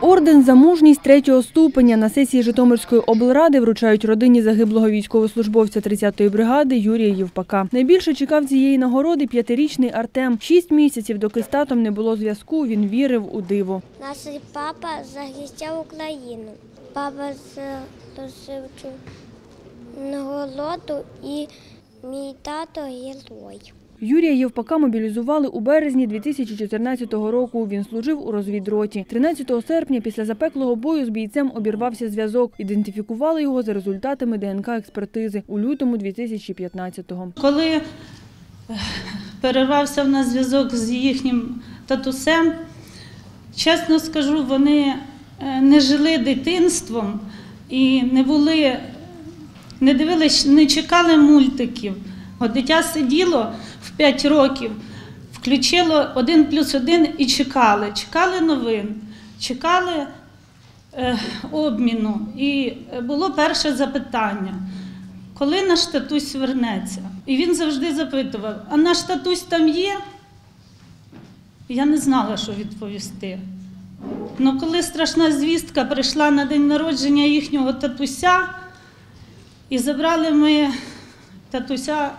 Орден за мужність третього ступеня на сесії Житомирської облради вручають родині загиблого військовослужбовця 30-ї бригади Юрія Євпака. Найбільше чекав цієї нагороди п'ятирічний Артем. Шість місяців, доки з татом не було зв'язку, він вірив у диво. Наш папа захищав Україну. Папа задушив цю голоду і мій тато герой. Юрія Євпака мобілізували у березні 2014 року. Він служив у розвідроті. 13 серпня після запеклого бою з бійцем обірвався зв'язок. Ідентифікували його за результатами ДНК-експертизи у лютому 2015-го. Коли е, перервався в нас зв'язок з їхнім татусем, чесно скажу, вони е, не жили дитинством і не були, не дивились, не чекали мультиків. От дитя сиділо 5 років, включило один плюс один і чекали. Чекали новин, чекали е, обміну. І було перше запитання. Коли наш татусь вернеться? І він завжди запитував: а наш татусь там є? Я не знала, що відповісти. Ну, коли страшна звістка прийшла на день народження їхнього татуся, і забрали ми татуся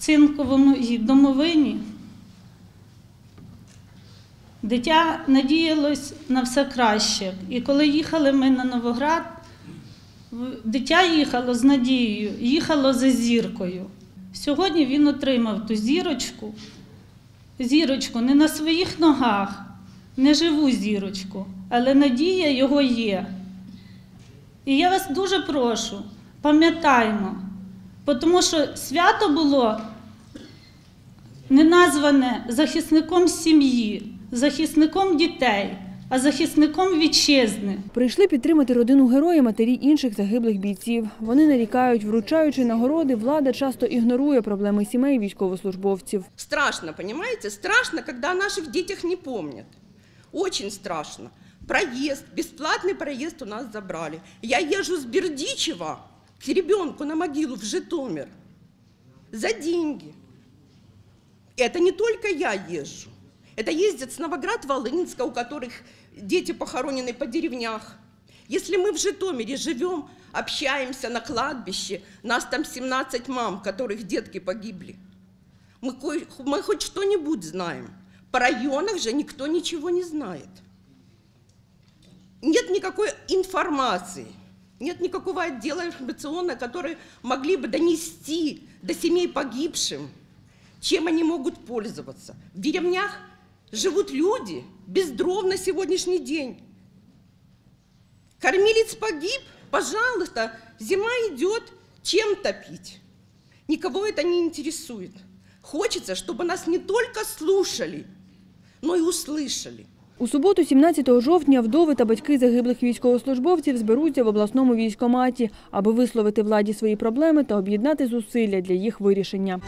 цинковому домовині, дитя надіялось на все краще. І коли їхали ми на Новоград, Дитя їхало з надією, їхало за зіркою. Сьогодні він отримав ту зірочку, зірочку не на своїх ногах, не живу зірочку, але надія його є. І я вас дуже прошу, пам'ятаймо, тому що свято було не назване захисником сім'ї, захисником дітей, а захисником вітчизни. Прийшли підтримати родину героя матері інших загиблих бійців. Вони нарікають, вручаючи нагороди, влада часто ігнорує проблеми сімей військовослужбовців. Страшно, понимаете? Страшно, когда о наших детях не помнят. Очень страшно. Проезд, бесплатный проезд у нас забрали. Я езжу с Бердичева к ребенку на могилу в Житомир за деньги. Это не только я езжу. Это ездят с Новоград-Волынска, у которых дети похоронены по деревнях. Если мы в Житомире живем, общаемся на кладбище, нас там 17 мам, которых детки погибли. Мы, мы хоть что-нибудь знаем. По районах же никто ничего не знает. Нет никакой информации, нет никакого отдела информационного, который могли бы донести до семей погибшим, чем они могут пользоваться. В деревнях живут люди без дров на сегодняшний день. Кормилец погиб, пожалуйста, зима идет, чем топить? Никого это не интересует. Хочется, чтобы нас не только слушали, но и услышали. У суботу, 17 жовтня, вдови та батьки загиблих військовослужбовців зберуться в обласному військоматі, аби висловити владі свої проблеми та об'єднати зусилля для їх вирішення.